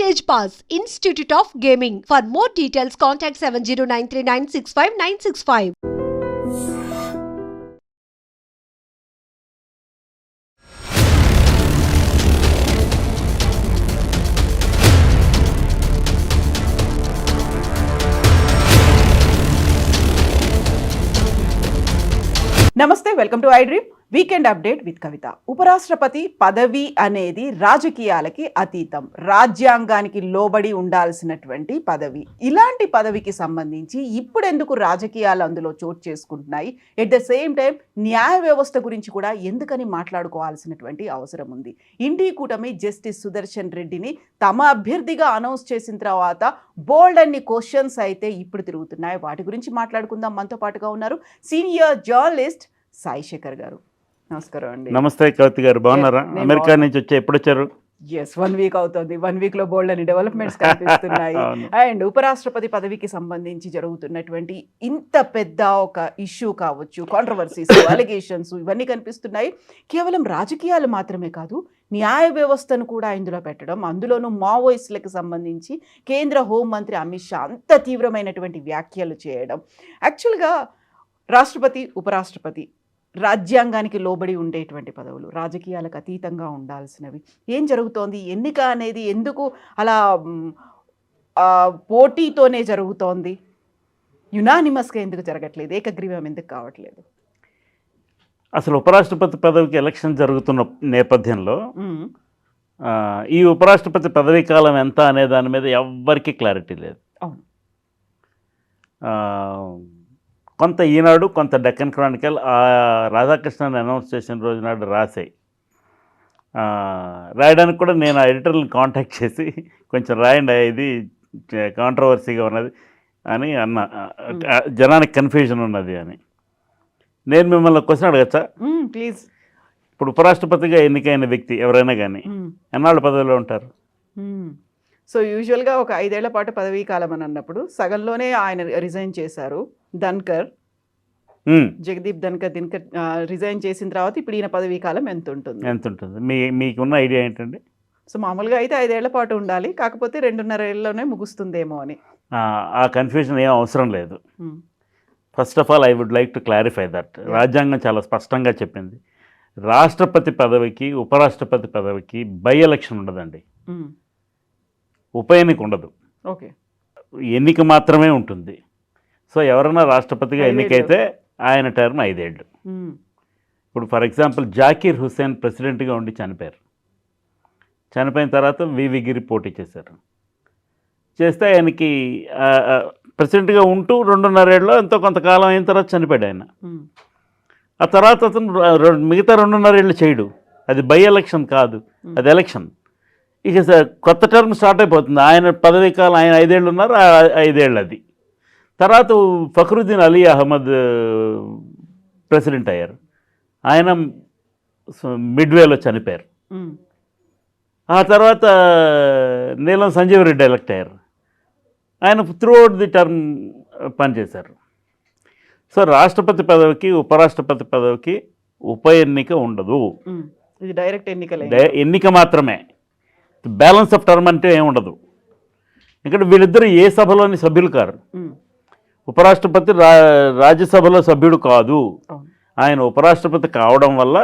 Stage Pass, Institute of Gaming. For more details, contact 70939659665. నమస్తే welcome to I dream. Weekend update with Kavitha. ఉపరాష్ట్రపతి పదవి అనేది రాజకీయాలకి అతీతం. రాజ్యాంగానికి లోబడి ఉండాల్సినటువంటి పదవి. ఇలాంటి పదవికి సంబంధించి ఇప్పుడెందుకు రాజకీయాలు అందులో చోటు చేసుకుంటున్నాయి? ఎట్ ద సేమ్ టైం న్యాయ వ్యవస్థ గురించి కూడా ఎందుకని మాట్లాడుకోవాల్సినటువంటి అవసరం ఉంది? ఇండి కూటమి జస్టిస్ సుదర్శన్ రెడ్డిని తమ అభ్యర్థిగా అనౌన్స్ చేసిన తర్వాత బోల్డ్ అన్ని క్వశ్చన్స్ అయితే ఇప్పుడు తిరుగుతున్నాయి. వాటి గురించి మాట్లాడుకుందాం. మనతో పాటుగా ఉన్నారు సీనియర్ జర్నలిస్ట్ సాయి శేఖర్ గారు. నమస్కారం అండి. నమస్తే కవిత గారు. బాగున్నారా? నేను అమెరికా. నుంచి వచ్చి ఎప్పుడు వచ్చారు? ఎస్ వన్ వీక్ అవుతుంది. వన్ వీక్లో బోల్డ్ అని డెవలప్మెంట్స్ కనిపిస్తున్నాయి. అండ్ ఉపరాష్ట్రపతి పదవికి సంబంధించి జరుగుతున్నటువంటి ఇంత పెద్ద ఒక ఇష్యూ కావచ్చు కాంట్రవర్సీస్ అలిగేషన్స్ ఇవన్నీ కనిపిస్తున్నాయి. కేవలం రాజకీయాలు మాత్రమే కాదు న్యాయ వ్యవస్థను కూడా ఇందులో పెట్టడం అందులోనూ మావోయిస్టులకు సంబంధించి కేంద్ర హోంమంత్రి అమిత్ షా అంత తీవ్రమైనటువంటి వ్యాఖ్యలు చేయడం. యాక్చువల్గా రాష్ట్రపతి ఉపరాష్ట్రపతి రాజ్యాంగానికి లోబడి ఉండేటువంటి పదవులు రాజకీయాలకు అతీతంగా ఉండాల్సినవి. ఏం జరుగుతోంది? ఎన్నిక అనేది ఎందుకు అలా పోటీతోనే జరుగుతోంది? యునానిమస్గా ఎందుకు జరగట్లేదు? ఏకగ్రీవం ఎందుకు కావట్లేదు? అసలు ఉపరాష్ట్రపతి పదవికి ఎలక్షన్ జరుగుతున్న నేపథ్యంలో ఈ ఉపరాష్ట్రపతి పదవీ కాలం ఎంత అనే దాని మీద ఎవ్వరికీ క్లారిటీ లేదు. అవును. కొంత ఈనాడు కొంత డెక్కన్ క్రానికల్ ఆ రాధాకృష్ణన్ అనౌన్స్ చేసిన రోజు నాడు రాసాయి రాయడానికి కూడా నేను ఆ ఎడిటర్ని కాంటాక్ట్ చేసి కొంచెం రాయండి ఇది కాంట్రవర్సీగా ఉన్నది అని అన్న. జనానికి కన్ఫ్యూజన్ ఉన్నది అని. నేను మిమ్మల్ని క్వశ్చన్ అడగచ్చా? ప్లీజ్. ఇప్పుడు ఉపరాష్ట్రపతిగా ఎన్నికైన వ్యక్తి ఎవరైనా కానీ ఎన్నాళ్ళు పదవిలో ఉంటారు. సో యూజువల్గా ఒక ఐదేళ్ళ పాటు పదవీ కాలం అని అన్నప్పుడు సగంలోనే ఆయన రిజైన్ చేశారు. ధన్కర్ జగదీప్ ధన్కర్ దినకర్ రిజైన్ చేసిన తర్వాత ఇప్పుడు ఈయన పదవీ కాలం ఎంత ఉంటుంది ఎంత ఉంటుంది మీ మీకున్న ఐడియా ఏంటండి? సో మామూలుగా అయితే ఐదేళ్ళ పాటు ఉండాలి కాకపోతే రెండున్నర ఏళ్ళలోనే ముగుస్తుందేమో అని. ఆ, కన్ఫ్యూజన్ ఏం అవసరం లేదు. First of all I would like to clarify that రాజ్యాంగం చాలా స్పష్టంగా చెప్పింది. రాష్ట్రపతి పదవికి ఉపరాష్ట్రపతి పదవికి బై ఎలక్షన్ ఉండదండి. ఉప ఎన్నిక ఉండదు. ఓకే. ఎన్నిక మాత్రమే ఉంటుంది. సో ఎవరైనా రాష్ట్రపతిగా. ఎన్నికైతే ఆయన టర్మ్ ఐదేళ్ళు. ఇప్పుడు ఫర్ ఎగ్జాంపుల్ జాకీర్ హుస్సేన్ ప్రెసిడెంట్గా ఉండి చనిపోయారు. చనిపోయిన తర్వాత వివి గిరి పోటీ చేశారు. చేస్తే ఆయనకి ప్రెసిడెంట్గా ఉంటూ రెండున్నరేళ్ళలో ఎంతో కొంతకాలం అయిన తర్వాత చనిపోయాడు ఆయన. ఆ తర్వాత అతను మిగతా రెండున్నరేళ్ళు చేయడు. అది బై ఎలక్షన్ కాదు. అది ఎలక్షన్. ఇక కొత్త టర్మ్ స్టార్ట్ అయిపోతుంది. ఆయన పదవీ కాలం ఆయన ఐదేళ్ళు ఉన్నారు ఐదేళ్ళు అది. తర్వాత ఫక్రుద్దీన్ అలీ అహ్మద్ ప్రెసిడెంట్ అయ్యారు. ఆయన మిడ్వేలో చనిపోయారు. ఆ తర్వాత నీలం సంజీవ్ రెడ్డి ఎలక్ట్ అయ్యారు. ఆయన త్రూ అవుట్ ది టర్మ్ పనిచేశారు. సో రాష్ట్రపతి పదవికి ఉపరాష్ట్రపతి పదవికి ఉప ఎన్నిక ఉండదు. ఇది డైరెక్ట్ ఎన్నికలే. డే- ఎన్నిక మాత్రమే. బ్యాలెన్స్ ఆఫ్ టర్మ్ అంటే ఏమి ఉండదు. ఇక్కడ వీళ్ళిద్దరూ ఏ సభలోని సభ్యులు కారు. ఉపరాష్ట్రపతి రా రాజ్యసభలో సభ్యుడు కాదు. ఆయన ఉపరాష్ట్రపతి కావడం వల్ల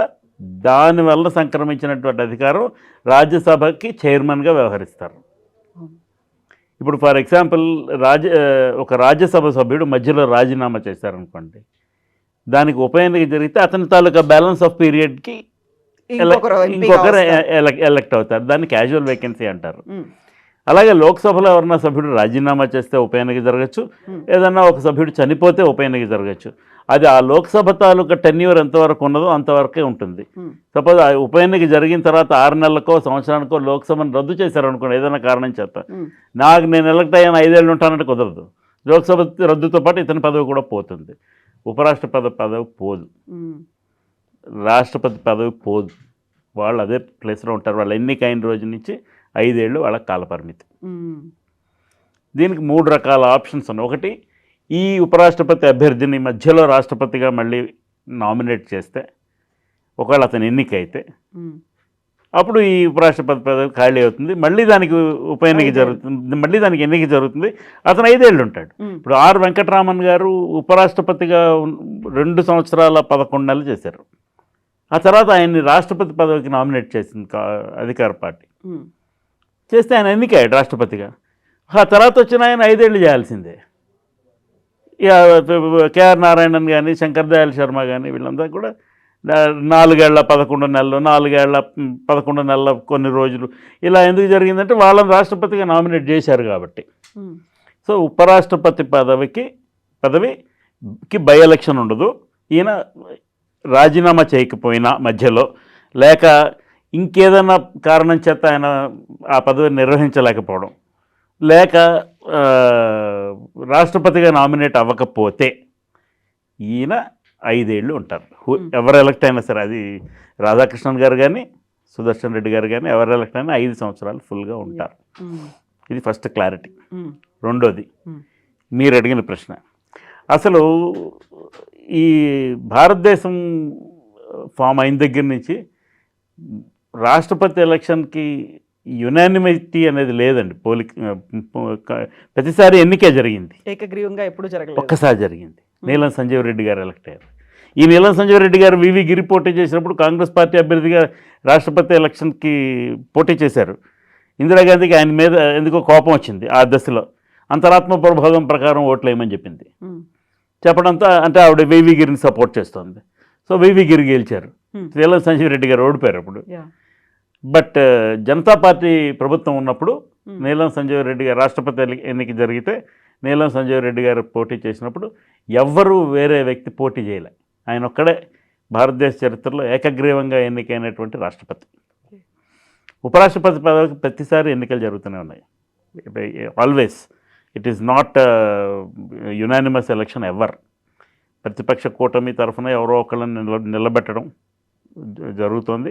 దానివల్ల సంక్రమించినటువంటి అధికారం రాజ్యసభకి చైర్మన్గా వ్యవహరిస్తారు. ఇప్పుడు ఫర్ ఎగ్జాంపుల్ రాజ్య ఒక రాజ్యసభ సభ్యుడు మధ్యలో రాజీనామా చేశారనుకోండి. దానికి ఉప ఎన్నిక జరిగితే అతని తాలూకా బ్యాలెన్స్ ఆఫ్ పీరియడ్కి ఇంకొకరు. ఎలక్ట్ అవుతారు. దాన్ని క్యాజువల్ వేకెన్సీ అంటారు. అలాగే లోక్సభలో ఎవరన్నా సభ్యుడు రాజీనామా చేస్తే ఉప ఎన్నిక జరగచ్చు. ఏదన్నా ఒక సభ్యుడు చనిపోతే ఉప ఎన్నిక జరగచ్చు. అది ఆ లోక్సభ తాలూకా టెన్యూర్ ఎంతవరకు ఉన్నదో అంతవరకే ఉంటుంది. సపోజ్ ఆ ఉప ఎన్నిక జరిగిన తర్వాత ఆరు నెలలకో సంవత్సరానికో లోక్సభను రద్దు చేశారు అనుకోండి ఏదైనా కారణం చేత. నాకు నేను ఎలక్ట్ అయ్యాను ఐదేళ్ళు ఉంటానంటే కుదరదు. లోక్సభ రద్దుతో పాటు ఇతని పదవి కూడా పోతుంది. ఉపరాష్ట్రపతి పదవి పోదు. రాష్ట్రపతి పదవి పోదు. వాళ్ళు అదే ప్లేస్లో ఉంటారు. వాళ్ళు ఎన్నిక అయిన రోజు నుంచి ఐదేళ్ళు వాళ్ళ కాలపరిమితి దీనికి మూడు రకాల ఆప్షన్స్ ఉన్నాయి. ఒకటి ఈ ఉపరాష్ట్రపతి అభ్యర్థిని మధ్యలో రాష్ట్రపతిగా మళ్ళీ నామినేట్ చేస్తే ఒకవేళ అతను ఎన్నిక అయితే అప్పుడు ఈ ఉపరాష్ట్రపతి పదవి ఖాళీ అవుతుంది. మళ్ళీ దానికి ఉప ఎన్నిక. జరుగుతుంది. మళ్ళీ దానికి ఎన్నిక జరుగుతుంది. అతను ఐదేళ్ళు ఉంటాడు. ఇప్పుడు ఆర్ వెంకటరామన్ గారు ఉపరాష్ట్రపతిగా రెండు సంవత్సరాల పదకొండు నెలలు చేశారు. ఆ తర్వాత ఆయన్ని రాష్ట్రపతి పదవికి నామినేట్ చేసింది అధికార పార్టీ. చేస్తే ఆయన ఎన్నికయ్యాడు రాష్ట్రపతిగా? ఆ తర్వాత వచ్చిన ఆయన ఐదేళ్ళు చేయాల్సిందే. కేఆర్ నారాయణన్ కానీ శంకర్ దయాళ్ శర్మ కానీ వీళ్ళందరూ కూడా నాలుగేళ్ళ పదకొండు నెలలు నాలుగేళ్ళ పదకొండు నెలల కొన్ని రోజులు. ఇలా ఎందుకు జరిగిందంటే వాళ్ళని రాష్ట్రపతిగా నామినేట్ చేశారు కాబట్టి. సో ఉపరాష్ట్రపతి పదవికి పదవికి బై ఎలక్షన్ ఉండదు. ఈయన రాజీనామా చేయకపోయినా మధ్యలో లేక ఇంకేదైనా కారణం చేత ఆయన ఆ పదవిని నిర్వహించలేకపోవడం. లేక రాష్ట్రపతిగా నామినేట్ అవ్వకపోతే ఈయన ఐదేళ్ళు ఉంటారు. ఎవరు ఎలక్ట్ అయినా సరే అది రాధాకృష్ణన్ గారు కానీ సుదర్శన్ రెడ్డి గారు కానీ ఎవరు ఎలక్ట్ అయినా ఐదు సంవత్సరాలు ఫుల్గా ఉంటారు. ఇది ఫస్ట్ క్లారిటీ. రెండోది. మీరు అడిగిన ప్రశ్న. అసలు ఈ భారతదేశం ఫామ్ అయిన దగ్గర నుంచి రాష్ట్రపతి ఎలక్షన్కి యునానిమిటీ అనేది లేదండి. పోలి ప్రతిసారి ఎన్నికే జరిగింది. ఏకగ్రీవంగా ఎప్పుడు జరగలేదు. ఒక్కసారి జరిగింది. నీలం సంజీవ్ రెడ్డి గారు ఎలక్ట్ అయ్యారు. ఈ నీలం సంజీవ్ రెడ్డి గారు వివి గిరి పోటీ చేసినప్పుడు కాంగ్రెస్ పార్టీ అభ్యర్థిగా రాష్ట్రపతి ఎలక్షన్కి పోటీ చేశారు. ఇందిరాగాంధీకి ఆయన మీద ఎందుకో కోపం వచ్చింది ఆ దశలో. అంతరాత్మ ప్రభావం ప్రకారం ఓట్లు వేయమని చెప్పింది. చెప్పడంతో అంటే ఆవిడ వివి గిరిని సపోర్ట్ చేస్తోంది. సో వివి గిరి గెలిచారు. నీలం సంజీవ్ రెడ్డి గారు ఓడిపోయారు అప్పుడు. బట్ జనతా పార్టీ ప్రభుత్వం ఉన్నప్పుడు నీలం సంజీవ్ రెడ్డి గారు రాష్ట్రపతి ఎన్ని- ఎన్నిక జరిగితే నీలం సంజీవ్ రెడ్డి గారు పోటీ చేసినప్పుడు ఎవ్వరూ వేరే వ్యక్తి పోటీ చేయలే. ఆయన ఒక్కడే భారతదేశ చరిత్రలో ఏకగ్రీవంగా ఎన్నికైనటువంటి రాష్ట్రపతి. ఉపరాష్ట్రపతి పదవికి ప్రతిసారి ఎన్నికలు జరుగుతూనే ఉన్నాయి. Always it is not unanimous election ever ప్రతిపక్ష కూటమి తరఫున ఎవరో ఒకళ్ళని నిల నిలబెట్టడం జరుగుతోంది.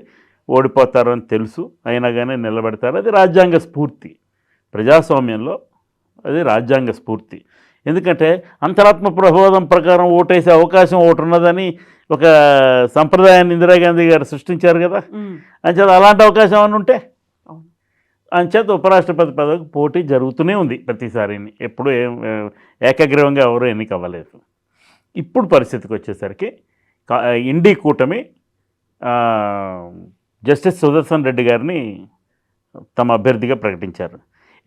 ఓడిపోతారు అని తెలుసు అయినా కానీ నిలబెడతారు. అది రాజ్యాంగ స్ఫూర్తి. ప్రజాస్వామ్యంలో అది రాజ్యాంగ స్ఫూర్తి. ఎందుకంటే అంతరాత్మ ప్రబోధం ప్రకారం ఓటేసే అవకాశం ఒకటి ఉన్నదని ఒక సంప్రదాయాన్ని ఇందిరాగాంధీ గారు సృష్టించారు కదా. అంచేత అలాంటి అవకాశం అని ఉంటే. అంచేత ఉపరాష్ట్రపతి పదవికి పోటీ జరుగుతూనే ఉంది ప్రతిసారిని ఎప్పుడు ఏం ఏకగ్రీవంగా ఎవరు ఎన్నిక అవ్వలేదు. ఇప్పుడు పరిస్థితికి వచ్చేసరికి ఇండి కూటమి జస్టిస్ సుదర్శన్ రెడ్డి గారిని తమ అభ్యర్థిగా ప్రకటించారు.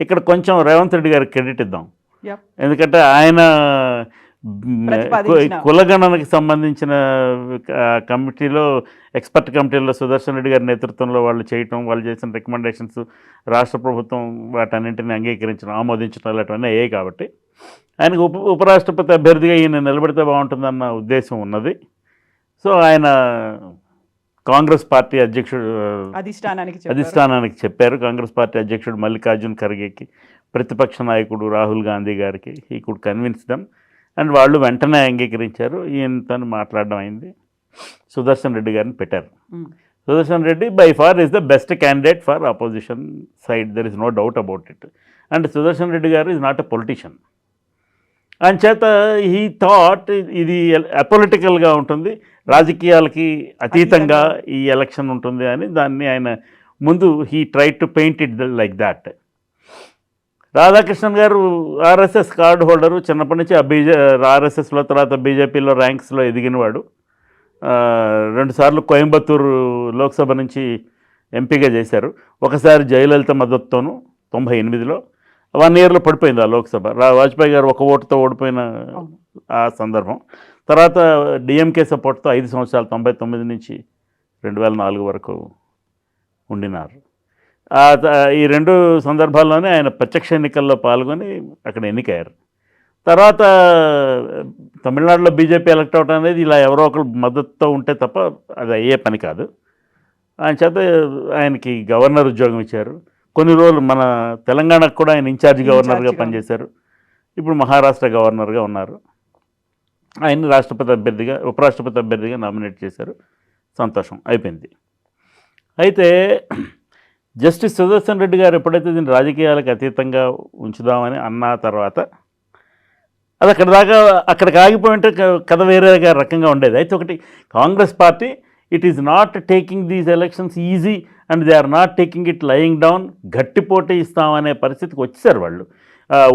ఇక్కడ కొంచెం రేవంత్ రెడ్డి గారికి క్రెడిట్ ఇద్దాం. ఎందుకంటే ఆయన కులగణనకి సంబంధించిన కమిటీలో ఎక్స్పర్ట్ కమిటీలో సుదర్శన్ రెడ్డి గారి నేతృత్వంలో వాళ్ళు చేయటం వాళ్ళు చేసిన రికమెండేషన్స్ రాష్ట్ర ప్రభుత్వం వాటన్నింటిని అంగీకరించడం ఆమోదించడం ఇలాంటివన్నీ అయ్యాయి కాబట్టి ఆయనకు ఉప ఉపరాష్ట్రపతి అభ్యర్థిగా ఈయన నిలబెడితే బాగుంటుందన్న ఉద్దేశం ఉన్నది. సో ఆయన కాంగ్రెస్ పార్టీ అధ్యక్షుడు అధిష్టానానికి చెప్పారు. అధిష్టానానికి చెప్పారు. కాంగ్రెస్ పార్టీ అధ్యక్షుడు మల్లికార్జున్ ఖర్గేకి ప్రతిపక్ష నాయకుడు రాహుల్ గాంధీ గారికి ఈ కుడ్ కన్విన్స్ దమ్. అండ్ వాళ్ళు వెంటనే అంగీకరించారు. ఈయనతో మాట్లాడడం అయింది. సుదర్శన్ రెడ్డి గారిని పెట్టారు. Sudarshan Reddy by far is the best candidate for opposition side. There is no doubt about it and Sudarshan Reddy గారు ఇస్ నాట్ ఎ పొలిటీషియన్ అంచేత ఈ థాట్ ఇది అపొలిటికల్గా ఉంటుంది. రాజకీయాలకి అతీతంగా ఈ ఎలక్షన్ ఉంటుంది అని దాన్ని ఆయన ముందు he try to paint it like that Radhakrishnan గారు ఆర్ఎస్ఎస్ కార్డు హోల్డరు చిన్నప్పటి నుంచి ఆ బీజే ఆర్ఎస్ఎస్లో తర్వాత బీజేపీలో ర్యాంక్స్లో ఎదిగినవాడు. రెండుసార్లు కోయంబత్తూరు లోక్సభ నుంచి ఎంపీగా చేశారు. ఒకసారి జయలలిత మద్దతుతోనూ తొంభై ఎనిమిదిలో వన్ ఇయర్లో పడిపోయింది ఆ లోక్సభ. రా వాజ్పేయి గారు ఒక ఓటుతో ఓడిపోయిన. ఆ సందర్భం. తర్వాత డిఎంకే సపోర్ట్తో ఐదు సంవత్సరాలు తొంభై తొమ్మిది నుంచి రెండు వేల నాలుగు వరకు ఉండినారు. ఈ రెండు సందర్భాల్లోనే ఆయన ప్రత్యక్ష ఎన్నికల్లో పాల్గొని అక్కడ ఎన్నికయ్యారు. తర్వాత తమిళనాడులో బీజేపీ ఎలక్ట్ అవడం అనేది ఇలా ఎవరో ఒకరు మద్దతుతో ఉంటే తప్ప అది అయ్యే పని కాదు. ఆయన చేత ఆయనకి గవర్నర్ ఉద్యోగం ఇచ్చారు. కొన్ని రోజులు మన తెలంగాణకు కూడా ఆయన ఇన్ఛార్జ్ గవర్నర్గా పనిచేశారు. ఇప్పుడు మహారాష్ట్ర గవర్నర్గా ఉన్నారు. ఆయన్ని రాష్ట్రపతి అభ్యర్థిగా ఉపరాష్ట్రపతి అభ్యర్థిగా నామినేట్ చేశారు. సంతోషం. అయిపోయింది. అయితే జస్టిస్ సుదర్శన్ రెడ్డి గారు ఎప్పుడైతే దీన్ని రాజకీయాలకు అతీతంగా ఉంచుదామని అన్న తర్వాత అది అక్కడ దాకా అక్కడికి ఆగిపోయి ఉంటే క- కథ వేరేగా రకంగా ఉండేది. అయితే ఒకటి Congress party it is not taking these elections easy and they are not taking it lying down. గట్టి పోటీ ఇస్తామనే పరిస్థితికి వచ్చేసారు వాళ్ళు.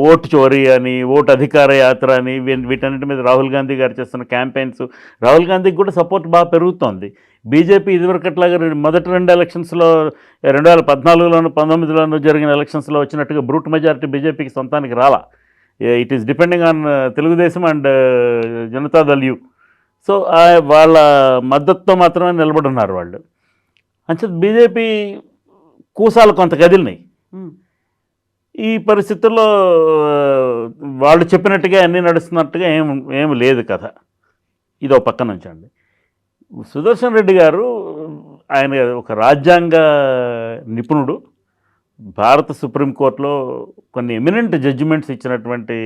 ఓటు చోరీ అని ఓటు అధికార యాత్ర అని వీటన్నిటి మీద రాహుల్ గాంధీ గారు చేస్తున్న క్యాంపెయిన్స్. రాహుల్ గాంధీకి కూడా సపోర్ట్ బాగా పెరుగుతోంది. బీజేపీ ఇదివరకట్లాగా మొదటి రెండు ఎలక్షన్స్లో రెండు వేల పద్నాలుగులోను పంతొమ్మిదిలోను జరిగిన ఎలక్షన్స్లో వచ్చినట్టుగా బ్రూట్ మెజారిటీ బీజేపీకి సొంతానికి రాలా. It is depending on Telugu Desam and Janata Dal U. So వాళ్ళ మద్దతుతో మాత్రమే నిలబడున్నారు వాళ్ళు. అంచేత బీజేపీ కూసాలు కొంత కదిలినాయి ఈ పరిస్థితుల్లో వాళ్ళు చెప్పినట్టుగా అన్నీ నడుస్తున్నట్టుగా ఏం ఏం లేదు కథ. ఇది ఒక పక్కన ఉంచండి. సుదర్శన్ రెడ్డి గారు ఆయన ఒక రాజ్యాంగ నిపుణుడు. భారత సుప్రీంకోర్టులో కొన్ని ఎమినెంట్ జడ్జిమెంట్స్ ఇచ్చినటువంటి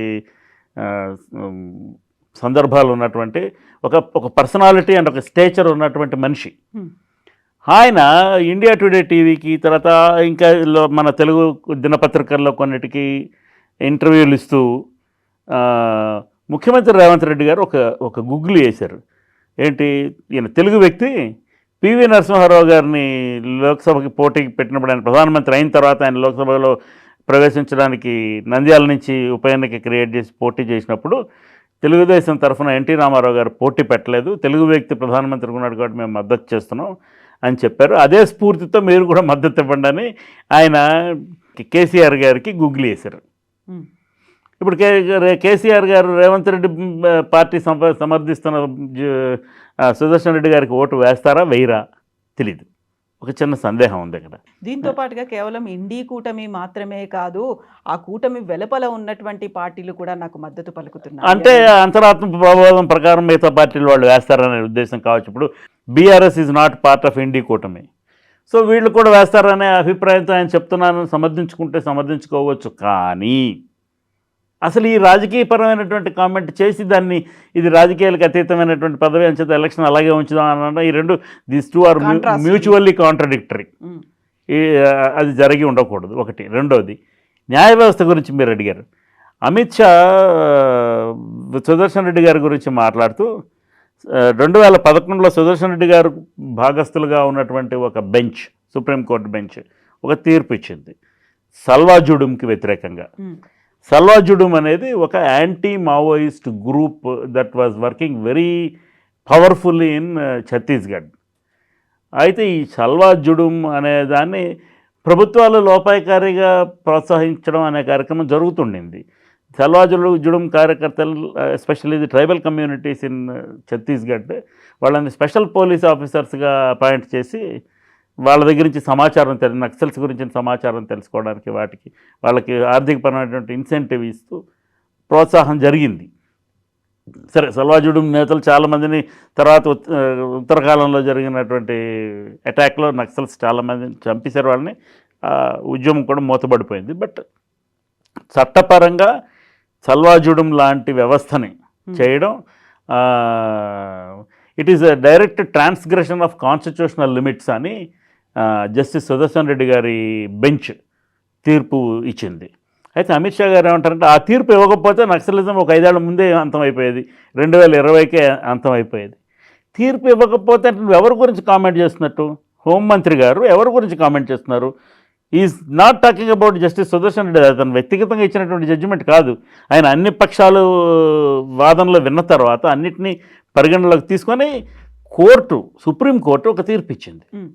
సందర్భాలు ఉన్నటువంటి ఒక ఒక పర్సనాలిటీ అండ్ ఒక స్టేచర్ ఉన్నటువంటి మనిషి. ఆయన ఇండియా టుడే టీవీకి తర్వాత ఇంకా మన తెలుగు దినపత్రికల్లో కొన్నిటికి ఇంటర్వ్యూలు ఇస్తూ ముఖ్యమంత్రి రేవంత్ రెడ్డి గారు ఒక ఒక గుగ్గులు వేశారు. ఏంటి? ఈయన తెలుగు వ్యక్తి పివి నరసింహారావు గారిని లోక్సభకి పోటీకి పెట్టినప్పుడు ఆయన ప్రధానమంత్రి అయిన తర్వాత ఆయన లోక్సభలో ప్రవేశించడానికి నంద్యాల నుంచి ఉప ఎన్నిక క్రియేట్ చేసి పోటీ చేసినప్పుడు తెలుగుదేశం తరఫున ఎన్టీ రామారావు గారు పోటీ పెట్టలేదు. తెలుగు వ్యక్తి ప్రధానమంత్రి ఉన్నాడు కాబట్టి మేము మద్దతు చేస్తున్నాం. అని చెప్పారు. అదే స్ఫూర్తితో మీరు కూడా మద్దతు ఇవ్వండి అని ఆయన కేసీఆర్ గారికి గుగ్గులు వేశారు. ఇప్పుడు K KCR garu Revanth Reddy party సంప సమర్థిస్తున్న సుదర్శన్ రెడ్డి గారికి ఓటు వేస్తారా వేయరా? తెలీదు. ఒక చిన్న సందేహం ఉంది ఇక్కడ. దీంతో పాటుగా కేవలం ఇండీ కూటమి మాత్రమే కాదు ఆ కూటమి వెలుపల ఉన్నటువంటి పార్టీలు కూడా నాకు మద్దతు పలుకుతున్నాయి. అంటే అంతరాత్మ ప్రభావం ప్రకారం మిగతా పార్టీలు వాళ్ళు వేస్తారనే ఉద్దేశం కావచ్చు. ఇప్పుడు BRS is not part of INDI కూటమి. సో వీళ్ళు కూడా వేస్తారనే అభిప్రాయంతో ఆయన చెప్తున్నాను సమర్థించుకుంటే సమర్థించుకోవచ్చు కానీ అసలు ఈ రాజకీయపరమైనటువంటి కామెంట్ చేసి దాన్ని ఇది రాజకీయాలకు అతీతమైనటువంటి పదవి అంచేత ఎలక్షన్ అలాగే ఉంచుదాం అనడం ఈ రెండు these two are. Mutually contradictory అది జరిగి ఉండకూడదు. ఒకటి. రెండోది న్యాయ వ్యవస్థ గురించి మీరు అడిగారు. అమిత్ షా సుదర్శన్ రెడ్డి గారి గురించి మాట్లాడుతూ రెండు వేల పదకొండులో సుదర్శన్ రెడ్డి గారు భాగస్థులుగా ఉన్నటువంటి ఒక బెంచ్ సుప్రీంకోర్టు బెంచ్ ఒక తీర్పు ఇచ్చింది. సల్వాజుడుంకి వ్యతిరేకంగా. సల్వాజుడుం అనేది ఒక anti Maoist group that was working very powerful in Chhattisgarh అయితే ఈ సల్వాజుడుం అనే దాన్ని ప్రభుత్వాలు లోపాయకారిగా ప్రోత్సహించడం అనే కార్యక్రమం జరుగుతుండింది. సల్వాజుడు జుడుం కార్యకర్తలు especially the tribal communities in Chhattisgarh వాళ్ళని స్పెషల్ పోలీస్ ఆఫీసర్స్గా అపాయింట్ చేసి వాళ్ళ దగ్గర నుంచి సమాచారం తెలి నక్సల్స్ గురించి సమాచారం తెలుసుకోవడానికి వాటికి వాళ్ళకి ఆర్థికపరమైనటువంటి ఇన్సెంటివ్ ఇస్తూ ప్రోత్సాహం జరిగింది. సరే సల్వాజుడు నేతలు చాలామందిని తర్వాత ఉత్- ఉత్తరకాలంలో జరిగినటువంటి అటాక్లో నక్సల్స్ చాలామందిని చంపేశారు. వాళ్ళని ఉద్యమం కూడా మూతబడిపోయింది బట్ చట్టపరంగా సల్వాజుడం లాంటి వ్యవస్థని చేయడం it is a direct transgression of constitutional limits అని జస్టిస్ సుదర్శన్ రెడ్డి గారి బెంచ్ తీర్పు ఇచ్చింది. అయితే అమిత్ షా గారు ఏమంటారంటే ఆ తీర్పు ఇవ్వకపోతే నక్సలిజం ఒక ఐదేళ్ళ ముందే అంతమైపోయేది రెండు వేల ఇరవైకే అంతమైపోయేది. తీర్పు ఇవ్వకపోతే అంటే నువ్వు ఎవరి గురించి కామెంట్ చేస్తున్నట్టు? హోంమంత్రి గారు ఎవరి గురించి కామెంట్ చేస్తున్నారు? Is not talking about Justice Sudarshan Reddy అతను వ్యక్తిగతంగా ఇచ్చినటువంటి జడ్జిమెంట్ కాదు. ఆయన అన్ని పక్షాలు వాదనలు విన్న తర్వాత అన్నిటినీ పరిగణలోకి తీసుకొని కోర్టు సుప్రీంకోర్టు ఒక తీర్పు ఇచ్చింది. ఉమ్,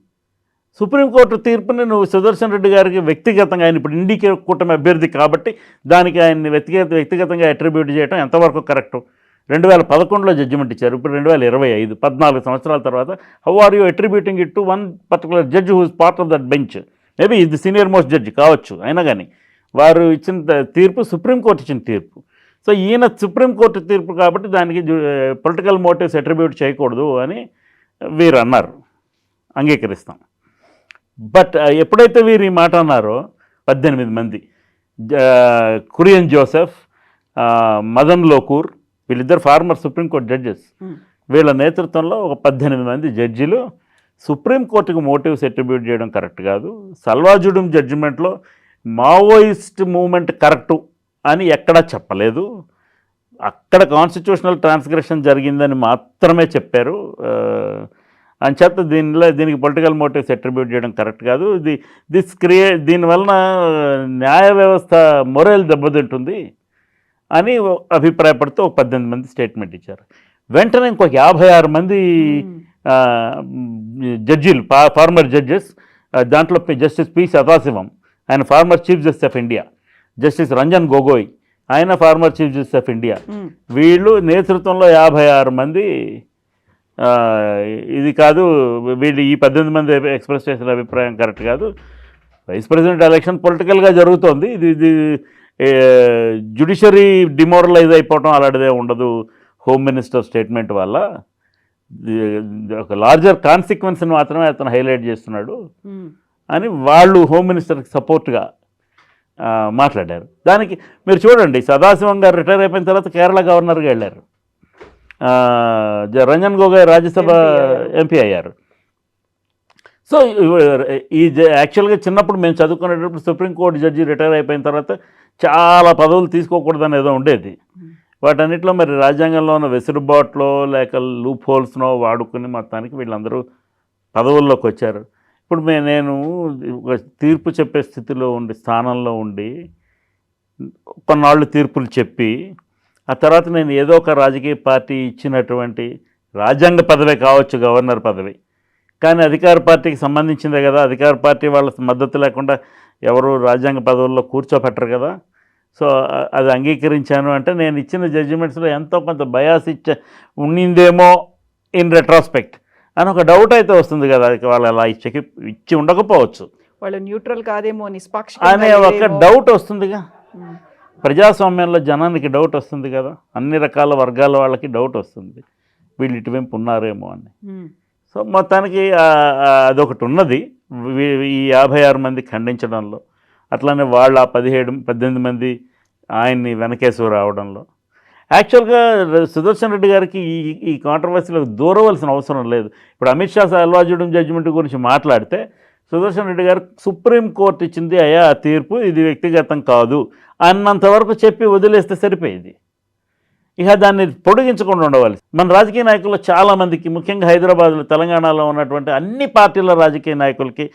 సుప్రీంకోర్టు తీర్పుని నువ్వు సుదర్శన్ రెడ్డి గారికి వ్యక్తిగతంగా ఆయన ఇప్పుడు ఇండికి కూటమి అభ్యర్థి కాబట్టి దానికి ఆయన్ని వ్యక్తిగత వ్యక్తిగతంగా అట్రిబ్యూట్ చేయడం ఎంతవరకు కరెక్టు రెండు వేల పదకొండులో జడ్జిమెంట్ ఇచ్చారు. ఇప్పుడు రెండు వేల ఇరవై ఐదు పద్నాలుగు సంవత్సరాల తర్వాత how are you attributing it to one particular judge who's part of that bench maybe ఇది సీనియర్ మోస్ట్ జడ్జి కావచ్చు అయినా కానీ వారు ఇచ్చిన తీర్పు సుప్రీంకోర్టు ఇచ్చిన తీర్పు. సో ఈయన సుప్రీంకోర్టు తీర్పు కాబట్టి దానికి పొలిటికల్ మోటివ్స్ అట్రిబ్యూట్ చేయకూడదు అని వీరు అన్నారు అంగీకరిస్తాం. బట్ ఎప్పుడైతే వీరు ఈ మాట అన్నారో పద్దెనిమిది మంది కురియన్ జోసెఫ్ మదన్ లోకూర్ వీళ్ళిద్దరు ఫార్మర్ సుప్రీంకోర్టు జడ్జెస్. వీళ్ళ నేతృత్వంలో ఒక పద్దెనిమిది మంది జడ్జిలు సుప్రీంకోర్టుకు మోటివ్స్ అట్రిబ్యూట్ చేయడం కరెక్ట్ కాదు. సల్వాజుడుం జడ్జిమెంట్లో మావోయిస్ట్ మూమెంట్ కరెక్టు అని ఎక్కడా చెప్పలేదు. అక్కడ కాన్స్టిట్యూషనల్ ట్రాన్స్గ్రెషన్ జరిగిందని మాత్రమే చెప్పారు. అని చేత దీనిలో దీనికి పొలిటికల్ మోటివ్స్ అట్రిబ్యూట్ చేయడం కరెక్ట్ కాదు. ఇది దిస్ క్రియే దీనివలన న్యాయ వ్యవస్థ మొరల్ దెబ్బతింటుంది అని అభిప్రాయపడుతూ ఒక పద్దెనిమిది మంది స్టేట్మెంట్ ఇచ్చారు. వెంటనే ఇంకొక యాభై ఆరు మంది జడ్జీలు ఫార్మర్ జడ్జెస్ దాంట్లో జస్టిస్ పి సదాశివం ఆయన former chief justice of India. Justice Ranjan Gogoi ఆయన former chief justice of India. వీళ్ళు నేతృత్వంలో యాభై ఆరు మంది ఇది కాదు వీళ్ళు ఈ పద్దెనిమిది మంది ఎక్స్ప్రెస్ చేసిన అభిప్రాయం కరెక్ట్ కాదు. వైస్ ప్రెసిడెంట్ ఎలక్షన్ పొలిటికల్గా జరుగుతోంది. ఇది ఇది జుడిషరీ డిమోరలైజ్ అయిపోవటం అలాంటిదే ఉండదు హోమ్ మినిస్టర్ స్టేట్మెంట్ వల్ల. ఒక లార్జర్ కాన్సిక్వెన్స్ని మాత్రమే అతను హైలైట్ చేస్తున్నాడు. అని వాళ్ళు హోమ్ మినిస్టర్కి సపోర్ట్గా మాట్లాడారు. దానికి మీరు చూడండి సదాశివం గారు రిటైర్ అయిపోయిన తర్వాత కేరళ గవర్నర్గా వెళ్ళారు. రంజన్ గొగోయ్ రాజ్యసభ. ఎంపీ అయ్యారు. సో ఈ యాక్చువల్గా చిన్నప్పుడు మేము చదువుకునేటప్పుడు సుప్రీంకోర్టు జడ్జి రిటైర్ అయిపోయిన తర్వాత చాలా పదవులు తీసుకోకూడదని ఏదో ఉండేది వాటన్నిటిలో మరి రాజ్యాంగంలో ఉన్న వెసులుబాట్లో లేక లూప్ హోల్స్నో వాడుకుని మొత్తానికి వీళ్ళందరూ పదవుల్లోకి వచ్చారు. ఇప్పుడు మే నేను ఒక తీర్పు చెప్పే స్థితిలో ఉండి స్థానంలో ఉండి కొన్నాళ్ళు తీర్పులు చెప్పి ఆ తర్వాత నేను ఏదో ఒక రాజకీయ పార్టీ ఇచ్చినటువంటి రాజ్యాంగ పదవే కావచ్చు గవర్నర్ పదవి. కానీ అధికార పార్టీకి సంబంధించిందే కదా అధికార పార్టీ వాళ్ళ మద్దతు లేకుండా ఎవరు రాజ్యాంగ పదవుల్లో కూర్చోపెట్టరు కదా. సో అది అంగీకరించాను అంటే నేను ఇచ్చిన జడ్జిమెంట్స్లో ఎంతో కొంత బయాస్ ఇచ్చే ఉండిందేమో ఇన్ రెట్రాస్పెక్ట్ అని ఒక డౌట్ అయితే వస్తుంది కదా అది వాళ్ళు అలా ఇచ్చి ఇచ్చి ఉండకపోవచ్చు వాళ్ళు న్యూట్రల్ కాదేమో అనే నిష్పాక్షికంగా ఒక. డౌట్ వస్తుందిగా. ప్రజాస్వామ్యంలో జనానికి డౌట్ వస్తుంది కదా అన్ని రకాల వర్గాల వాళ్ళకి డౌట్ వస్తుంది వీళ్ళు ఇటువైపు ఉన్నారేమో అని. సో మొత్తానికి అదొకటి ఉన్నది ఈ యాభై ఆరు మంది ఖండించడంలో అట్లానే వాళ్ళు ఆ పదిహేడు పద్దెనిమిది మంది ఆయన్ని వెనకేసు రావడంలో. యాక్చువల్గా సుదర్శన్ రెడ్డి గారికి ఈ ఈ కాంట్రవర్సీలకు దూరవలసిన అవసరం లేదు. ఇప్పుడు అమిత్ షా అల్వాజుడం జడ్జిమెంట్ గురించి మాట్లాడితే సుదర్శన్ రెడ్డి గారు సుప్రీంకోర్టు ఇచ్చింది అయ్యా ఆ తీర్పు ఇది వ్యక్తిగతం కాదు అన్నంతవరకు చెప్పి వదిలేస్తే సరిపోయేది. ఇక దాన్ని పొడిగించకుండా ఉండవాలి. మన రాజకీయ నాయకులు చాలా మందికి ముఖ్యంగా హైదరాబాద్లో తెలంగాణలో ఉన్నటువంటి అన్ని పార్టీల రాజకీయ నాయకులకి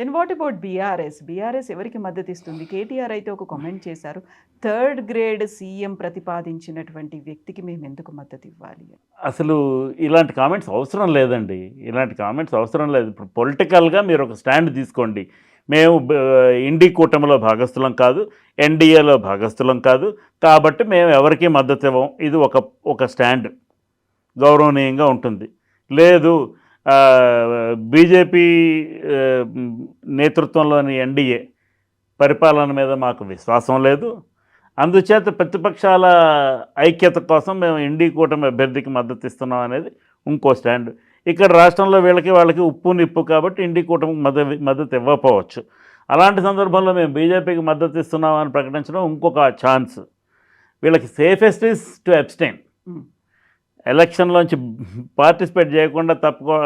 then what about BRS BRS ఎవరికి మద్దతు ఇస్తుంది? కేటీఆర్ అయితే ఒక కామెంట్ చేశారు థర్డ్ గ్రేడ్ సీఎం ప్రతిపాదించినటువంటి వ్యక్తికి మేము ఎందుకు మద్దతు ఇవ్వాలి? అసలు ఇలాంటి కామెంట్స్ అవసరం లేదండి. ఇలాంటి కామెంట్స్ అవసరం లేదు. ఇప్పుడు పొలిటికల్గా మీరు ఒక స్టాండ్ తీసుకోండి. మేము ఇండి కూటమిలో భాగస్థులం కాదు ఎన్డీఏలో భాగస్థులం కాదు. కాబట్టి మేము ఎవరికీ మద్దతు ఇవ్వం. ఇది ఒక ఒక స్టాండ్. గౌరవనీయంగా ఉంటుంది. లేదు బీజేపీ నేతృత్వంలోని ఎన్డీఏ పరిపాలన మీద మాకు విశ్వాసం లేదు. అందుచేత ప్రతిపక్షాల ఐక్యత కోసం మేము ఇండి కూటమి అభ్యర్థికి మద్దతు ఇస్తున్నాం అనేది ఇంకో స్టాండ్. ఇక్కడ రాష్ట్రంలో వీళ్ళకి వాళ్ళకి ఉప్పు నిప్పు కాబట్టి ఇండి కూటమికి మద్దతు మద్దతు ఇవ్వకపోవచ్చు. అలాంటి సందర్భంలో మేము బీజేపీకి మద్దతు ఇస్తున్నాం అని ప్రకటించడం ఇంకొక ఛాన్స్. వీళ్ళకి సేఫెస్ట్ ఇస్ టు అబ్స్టైన్. ఎలక్షన్లోంచి పార్టిసిపేట్ చేయకుండా తప్పుకో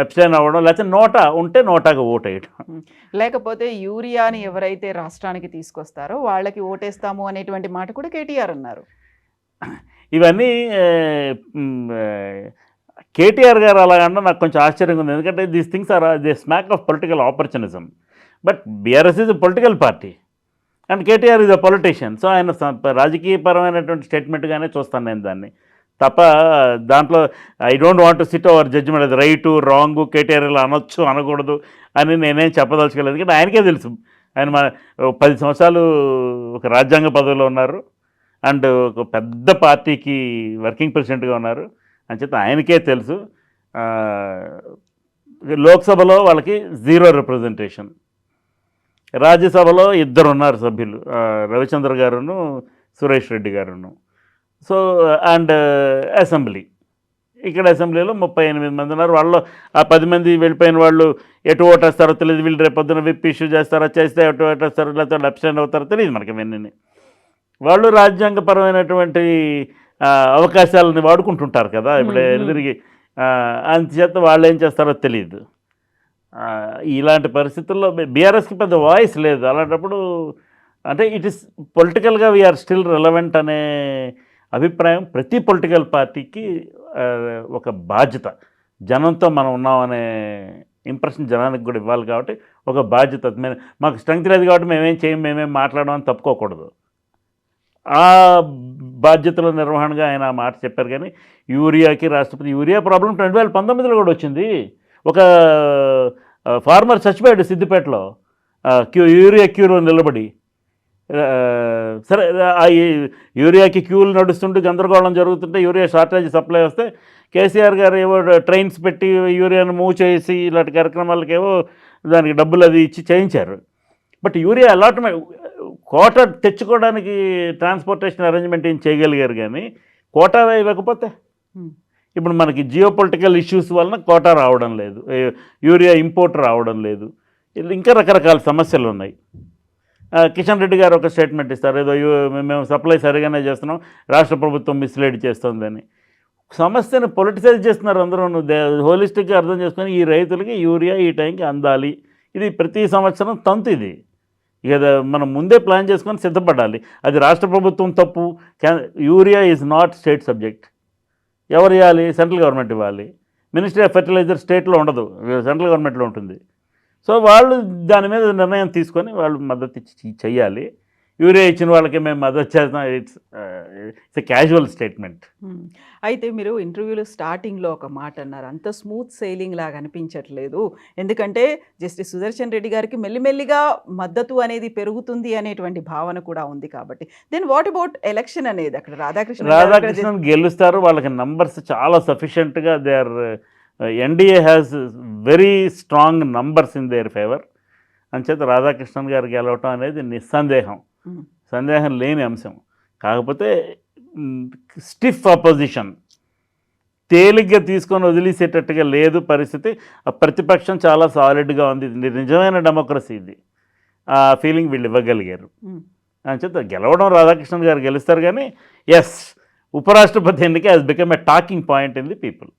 అబ్స్టైన్ అవ్వడం లేకపోతే నోటా ఉంటే నోటాగా ఓటు వేయడం లేకపోతే యూరియాని ఎవరైతే రాష్ట్రానికి తీసుకొస్తారో వాళ్ళకి ఓటేస్తాము అనేటువంటి మాట కూడా కేటీఆర్ అన్నారు. ఇవన్నీ కేటీఆర్ గారు అలాగన్నా నాకు కొంచెం ఆశ్చర్యంగా ఉంది. ఎందుకంటే these things are the smack of political opportunism but BRS is political party and KTR is a politician so ఆయన రాజకీయపరమైనటువంటి స్టేట్మెంట్గానే చూస్తాను నేను దాన్ని. తప్ప దాంట్లో I don't want to sit our judgement అది రైటు రాంగు కేటీఆర్ ఇలా అనొచ్చు అనకూడదు అని నేనేం చెప్పదలుచుకోలేదు. ఎందుకంటే ఆయనకే తెలుసు. ఆయన మా పది సంవత్సరాలు ఒక రాజ్యాంగ పదవిలో ఉన్నారు. అండ్ ఒక పెద్ద పార్టీకి వర్కింగ్ ప్రెసిడెంట్గా ఉన్నారు. అని చెప్పి ఆయనకే తెలుసు. లోక్సభలో వాళ్ళకి జీరో రిప్రజెంటేషన్. రాజ్యసభలో ఇద్దరు ఉన్నారు సభ్యులు రవిచంద్ర గారును Suresh Reddy గారును. So and assembly. ఇక్కడ అసెంబ్లీలో ముప్పై ఎనిమిది మంది ఉన్నారు. వాళ్ళు ఆ పది మంది వెళ్ళిపోయిన వాళ్ళు ఎటు ఓటేస్తారో తెలియదు. వీళ్ళు రేపు పొద్దున విప్ ఇష్యూ చేస్తారో చేస్తే ఎటు ఓటేస్తారో లేకపోతే అబ్స్టైన్ అవుతారో తెలియదు మనకి వెన్నీ వాళ్ళు రాజ్యాంగపరమైనటువంటి అవకాశాలని వాడుకుంటుంటారు కదా. ఇప్పుడు మ్మ్, మ్మ్. తిరిగి అంతచేత వాళ్ళు ఏం చేస్తారో తెలియదు ఇలాంటి పరిస్థితుల్లో బీఆర్ఎస్కి పెద్ద వాయిస్ లేదు. అలాంటప్పుడు అంటే ఇట్ ఇస్ పొలిటికల్గా వీఆర్ స్టిల్ రిలవెంట్ అనే అభిప్రాయం ప్రతి పొలిటికల్ పార్టీకి ఒక బాధ్యత. జనంతో మనం ఉన్నామనే ఇంప్రెషన్ జనానికి కూడా ఇవ్వాలి కాబట్టి ఒక బాధ్యత. మీద మాకు స్ట్రెంగ్త్ లేదు కాబట్టి మేమేం చేయం మేమేం మాట్లాడమని తప్పుకోకూడదు. ఆ బాధ్యతల నిర్వహణగా ఆయన ఆ మాట చెప్పారు. కానీ యూరియాకి రాష్ట్రపతి యూరియా ప్రాబ్లం రెండు వేల పంతొమ్మిదిలో కూడా వచ్చింది. ఒక ఫార్మర్ చచ్చిపోయాడు సిద్దిపేటలో. క్యూ యూరియా క్యూలో నిలబడి. సరే ఆ ఈ- యూరియాకి క్యూలు నడుస్తుంటే గందరగోళం జరుగుతుంటే యూరియా షార్టేజ్ సప్లై వస్తే కేసీఆర్ గారు ఏవో ట్రైన్స్ పెట్టి యూరియాను మూవ్ చేసి ఇలాంటి కార్యక్రమాలకేవో దానికి డబ్బులు అది ఇచ్చి చేయించారు. బట్ యూరియా అలాట్మెంట్ కోట తెచ్చుకోవడానికి ట్రాన్స్పోర్టేషన్ అరేంజ్మెంట్ ఏం చేయగలిగారు కానీ కోటా Hmm. ఇప్పుడు మనకి జియో పొలిటికల్ ఇష్యూస్ వలన కోటా రావడం లేదు. యూరియా ఇంపోర్ట్ రావడం లేదు. ఇలా ఇంకా రకరకాల సమస్యలు ఉన్నాయి. కిషన్ రెడ్డి గారు ఒక స్టేట్మెంట్ ఇస్తారు. ఏదో మేము సప్లై సరిగానే చేస్తున్నాం రాష్ట్ర ప్రభుత్వం మిస్లీడ్ చేస్తుందని సమస్యను పొలిటిసైజ్ చేస్తున్నారు అందరూ. హోలిస్టిక్గా అర్థం చేసుకొని ఈ రైతులకి యూరియా ఈ టైంకి అందాలి. ఇది ప్రతి సంవత్సరం తంతు ఇది. ఇక మనం ముందే ప్లాన్ చేసుకొని సిద్ధపడాలి. అది రాష్ట్ర ప్రభుత్వం తప్పు. క్యా- urea is not state subject ఎవరు ఇవ్వాలి? సెంట్రల్ గవర్నమెంట్ ఇవ్వాలి. మినిస్ట్రీ ఆఫ్ ఫెర్టిలైజర్ స్టేట్లో ఉండదు. సెంట్రల్ గవర్నమెంట్లో ఉంటుంది. సో వాళ్ళు దాని మీద నిర్ణయం తీసుకొని వాళ్ళు మద్దతు ఇచ్చి చెయ్యాలి యూరియా ఇచ్చిన వాళ్ళకి మేము మద్దతు చేస్తాం it's it's a casual statement. అయితే మీరు ఇంటర్వ్యూలో స్టార్టింగ్లో ఒక మాట అన్నారు. అంత స్మూత్ సెయిలింగ్ లాగా అనిపించట్లేదు. ఎందుకంటే జస్టిస్ సుదర్శన్ రెడ్డి గారికి మెల్లిమెల్లిగా మద్దతు అనేది పెరుగుతుంది అనేటువంటి భావన కూడా ఉంది కాబట్టి. దెన్ వాట్ అబౌట్ ఎలక్షన్ అనేది? అక్కడ రాధాకృష్ణ రాధాకృష్ణన్ గెలుస్తారు. వాళ్ళకి నంబర్స్ చాలా సఫిషియెంట్గా they are NDA has very strong numbers in their favour అంచేత రాధాకృష్ణన్ గారు గెలవటం అనేది నిస్సందేహం. సందేహం లేని అంశం. కాకపోతే స్టిఫ్ అపోజిషన్ తేలిగ్గా తీసుకొని వదిలేసేటట్టుగా లేదు పరిస్థితి. ఆ ప్రతిపక్షం చాలా సాలిడ్గా ఉంది. ఇది నిజమైన డెమోక్రసీ ఇది. ఆ ఫీలింగ్ వీళ్ళు ఇవ్వగలిగారు. మ్మ్. అంచేత గెలవడం రాధాకృష్ణన్ గారు గెలుస్తారు కానీ ఎస్ ఉపరాష్ట్రపతి ఎన్నిక has become a talking point in the people.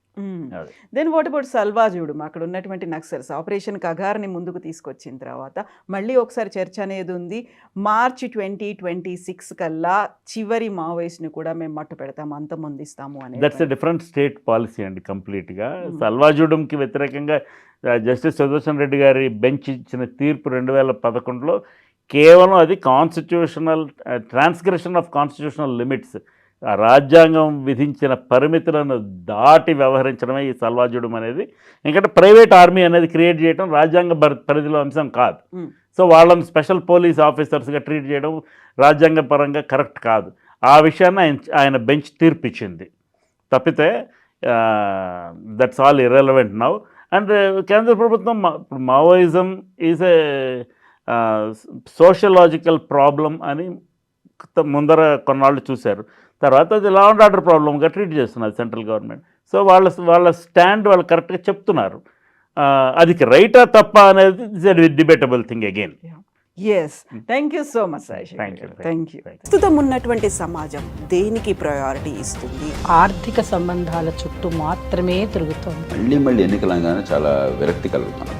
Then what about Salwa Judu అక్కడ ఉన్నటువంటి నక్సల్స్. ఆపరేషన్ కగార్ని ముందుకు తీసుకొచ్చిన తర్వాత మళ్ళీ ఒకసారి చర్చ అనేది ఉంది. మార్చి ట్వంటీ ట్వంటీ సిక్స్ కల్లా చివరి మావోయిస్ట్ని కూడా మేము మట్టు పెడతాం అంతమొందిస్తాము దట్స్ అని డిఫరెంట్ స్టేట్ పాలసీ అండి కంప్లీట్గా. సల్వాజుడంకి వ్యతిరేకంగా జస్టిస్ సుదర్శన్ రెడ్డి గారి బెంచ్ ఇచ్చిన తీర్పు రెండు వేల పదకొండులో కేవలం అది constitutional transgression of constitutional limits రాజ్యాంగం విధించిన పరిమితులను దాటి వ్యవహరించడమే ఈ సల్వాజుడం అనేది. ఎందుకంటే ప్రైవేట్ ఆర్మీ అనేది క్రియేట్ చేయడం రాజ్యాంగ పరిధిలో అంశం కాదు. సో వాళ్ళని స్పెషల్ పోలీస్ ఆఫీసర్స్గా ట్రీట్ చేయడం రాజ్యాంగ పరంగా కరెక్ట్ కాదు. ఆ విషయాన్ని ఆయన ఆయన బెంచ్ తీర్పు ఇచ్చింది తప్పితే that's all irrelevant now and కేంద్ర ప్రభుత్వం Maoism is a sociological problem అని ముందర కొన్నాళ్ళు చూశారు. తర్వాత అది లా అండ్ ఆర్డర్ ప్రాబ్లంగా ట్రీట్ చేస్తున్నది సెంట్రల్ గవర్నమెంట్ సో వాళ్ళ వాళ్ళ స్టాండ్ వాళ్ళు కరెక్ట్గా చెప్తున్నారు. అది రైటా తప్ప అనేది debatable thing again yes thank you so much. Thank you. ప్రస్తుతం ఉన్నటువంటి సమాజం దేనికి ప్రయారిటీ ఇస్తుంది? ఆర్థిక సంబంధాల చుట్టూ మాత్రమే తిరుగుతోంది. మళ్ళీ మళ్ళీ ఎన్నికలంగానే చాలా విరక్తి కలుగుతున్నాం